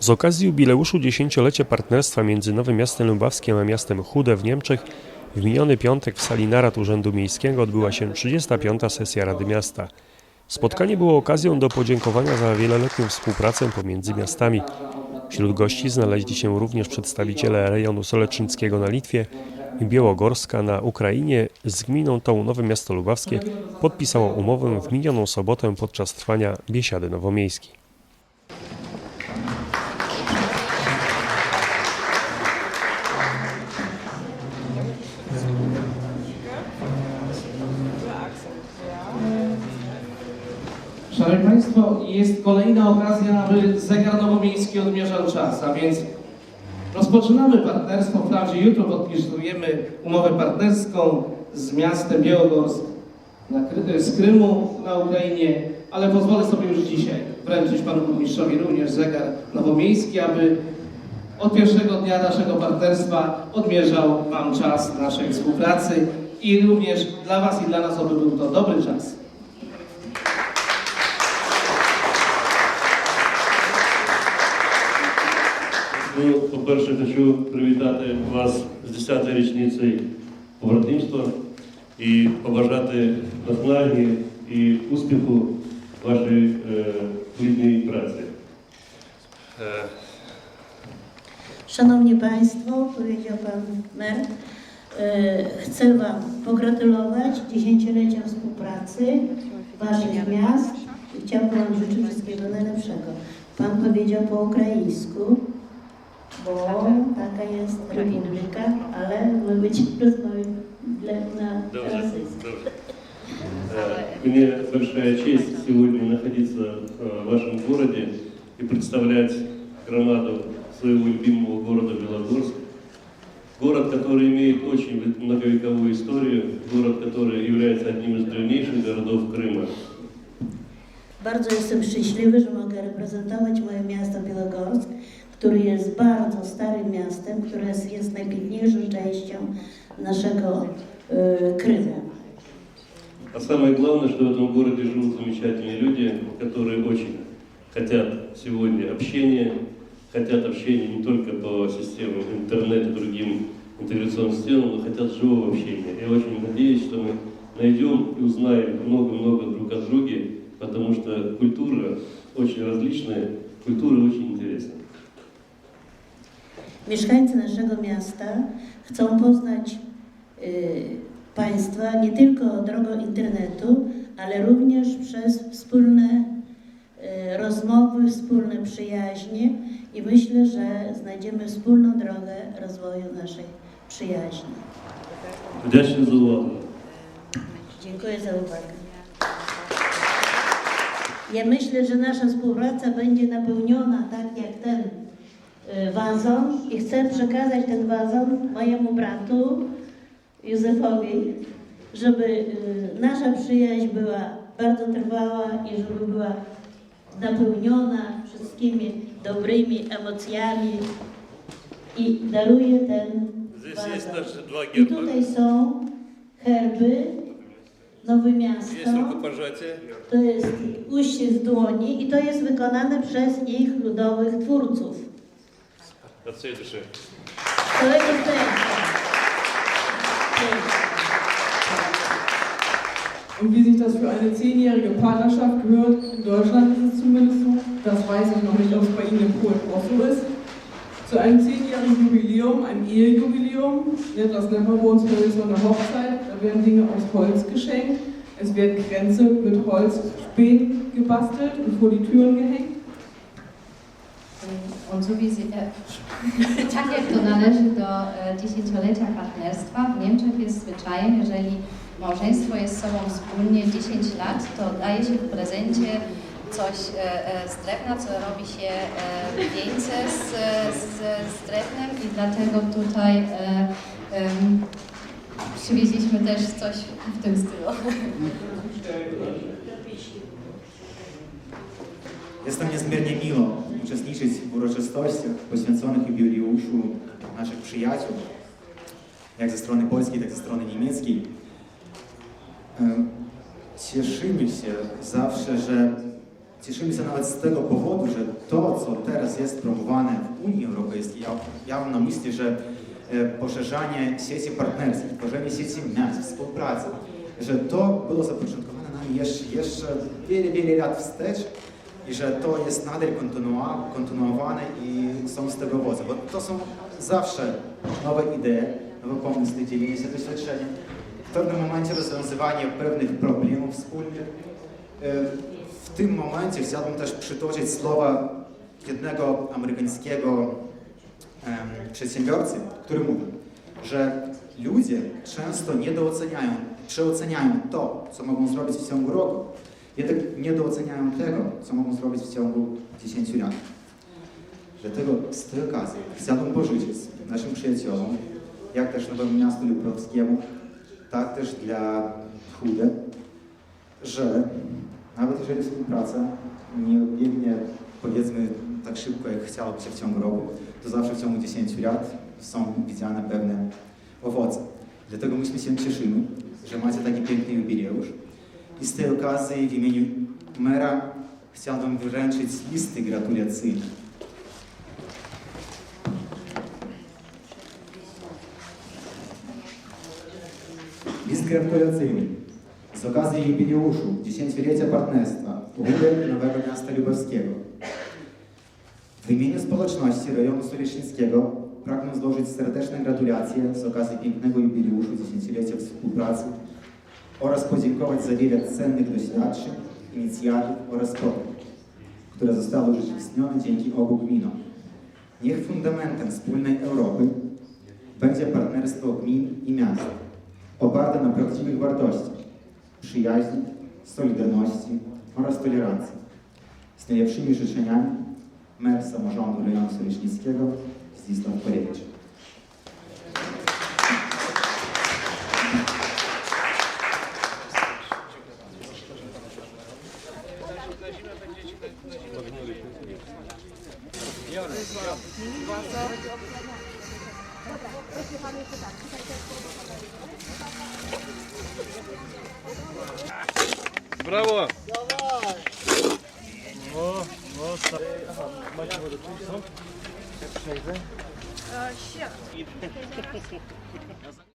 Z okazji jubileuszu dziesięciolecia partnerstwa między Nowym Miastem Lubawskim a miastem Chude w Niemczech w miniony piątek w sali narad Urzędu Miejskiego odbyła się 35. sesja Rady Miasta. Spotkanie było okazją do podziękowania za wieloletnią współpracę pomiędzy miastami. Wśród gości znaleźli się również przedstawiciele rejonu Soleczyńskiego na Litwie i Białogorska na Ukrainie. Z gminą tą Nowe Miasto Lubawskie podpisało umowę w minioną sobotę podczas trwania Biesiady Nowomiejskiej. Szanowni Państwo, jest kolejna okazja, aby zegar nowomiejski odmierzał czas, a więc rozpoczynamy partnerstwo. Wprawdzie jutro podpisujemy umowę partnerską z miastem Białogorsk na, z Krymu na Ukrainie, ale pozwolę sobie już dzisiaj wręczyć Panu Burmistrzowi również zegar nowomiejski, aby od pierwszego dnia naszego partnerstwa odmierzał Wam czas naszej współpracy i również dla Was i dla nas, aby był to dobry czas. по-перше, хочу привітати вас з 10-ю річницею побратимства і побажати наснаги і успіху вашої е, плідній праці. Е, Szanowni Państwo, powiedział Pan Mer, e, chcę Wam pogratulować dziesięciolecia współpracy Waszych miast i chciałbym Wam życzyć wszystkiego najlepszego. Pan powiedział po ukraińsku, bo taka jest republika, ale my będziemy rozmawiać dla- na Добре, rosyjskim. добре. Э, Мне большая честь сегодня находиться э, в вашем городе и представлять громаду своего любимого города Белогорск. Город, который имеет очень многовековую историю, город, который является одним из древнейших городов Крыма. Bardzo jestem szczęśliwy, że mogę reprezentować moje miasto Białogorsk, który jest bardzo starym miastem, które jest, najpiękniejszą częścią naszego Krymu. А самое главное, что в этом городе живут замечательные люди, которые очень хотят сегодня общения, хотят общения не только по системам интернет и другим интеграционным системам, но хотят живого общения. Я очень надеюсь, что мы найдем и узнаем много-много друг о друге, потому что культура очень различная, культура очень интересная. Mieszkańcy naszego miasta chcą poznać y, Państwa nie tylko drogą internetu, ale również przez wspólne y, rozmowy, wspólne przyjaźnie i myślę, że znajdziemy wspólną drogę rozwoju naszej przyjaźni. Dziękuję za uwagę. Dziękuję za uwagę. Ja myślę, że nasza współpraca będzie napełniona tak jak ten Y, wazon i chcę przekazać ten wazon mojemu bratu Józefowi, żeby y, nasza przyjaźń była bardzo trwała i żeby była napełniona wszystkimi dobrymi emocjami i daruję ten wazon. I tutaj są herby Nowe Miasto. To jest uścisk dłoni i to jest wykonane przez ich ludowych twórców. Erzähl bitte schön. Und wie sich das für eine zehnjährige Partnerschaft gehört, in Deutschland ist es zumindest so, das weiß ich noch nicht, ob es bei Ihnen in Polen auch so ist, zu einem zehnjährigen Jubiläum, einem Ehejubiläum, ne, das nennt man bei uns so eine Hochzeit, da werden Dinge aus Holz geschenkt, es werden Kränze mit Holz spät gebastelt und vor die Türen gehängt. E, tak jak to należy do e, dziesięciolecia partnerstwa, w Niemczech jest zwyczajem, jeżeli małżeństwo jest z sobą wspólnie 10 lat, to daje się w prezencie coś e, z drewna, co robi się wieńce z, z, z drewnem i dlatego tutaj em, przywieźliśmy też coś w tym stylu. Jest nam niezmiernie miło uczestniczyć w uroczystościach poświęconych jubileuszu naszych przyjaciół, jak ze strony polskiej, tak ze strony niemieckiej. Cieszymy się zawsze, że Cieszymy się nawet z tego powodu, że to, co teraz jest promowane w Unii Europejskiej, ja, ja mam na myśli, że e, poszerzanie sieci partnerskich, tworzenie sieci miast, współpracy, że to było zapoczątkowane nami jeszcze, jeszcze wiele, wiele lat wstecz i że to jest nadal kontynuowa- kontynuowane i są z tego owoce, bo to są zawsze nowe idee, nowe pomysły, dzielenie się doświadczeniem, w pewnym momencie rozwiązywanie pewnych problemów wspólnych. W tym momencie chciałbym też przytoczyć słowa jednego amerykańskiego przedsiębiorcy, który mówi, że ludzie często niedooceniają, przeoceniają to, co mogą zrobić w ciągu roku, jednak niedooceniają tego, co mogą zrobić w ciągu 10 lat. Dlatego z tej okazji chciałbym pożyczyć naszym przyjaciołom, jak też Nowemu Miastu Lublowskiemu, tak też dla Chude, że nawet jeżeli współpraca nie biegnie powiedzmy tak szybko, jak chciałoby się w ciągu roku, to zawsze w ciągu 10 lat są widziane pewne owoce. Dlatego myśmy się cieszymy, że macie taki piękny jubileusz. I z tej okazji w imieniu mera chciałbym wręczyć listy gratulacyjne. List gratulacyjny z okazji jubileuszu dziesięciolecia partnerstwa Rudy Nowego Miasta Lubelskiego. W imieniu społeczności rejonu Solecznickiego pragnę złożyć serdeczne gratulacje z okazji pięknego jubileuszu dziesięciolecia współpracy oraz podziękować za wiele cennych doświadczeń, inicjatyw oraz spotkań, które zostały urzeczywistnione dzięki obu gminom. Niech fundamentem wspólnej Europy będzie partnerstwo gmin i miast, oparte na prawdziwych wartościach, przyjaźni, solidarności oraz tolerancji. Z najlepszymi życzeniami mer samorządu rejonu Solecznickiego Zdzisław Porewicz. Браво! Давай! О, о, так. Ага, мать воду Ще йде. Ще.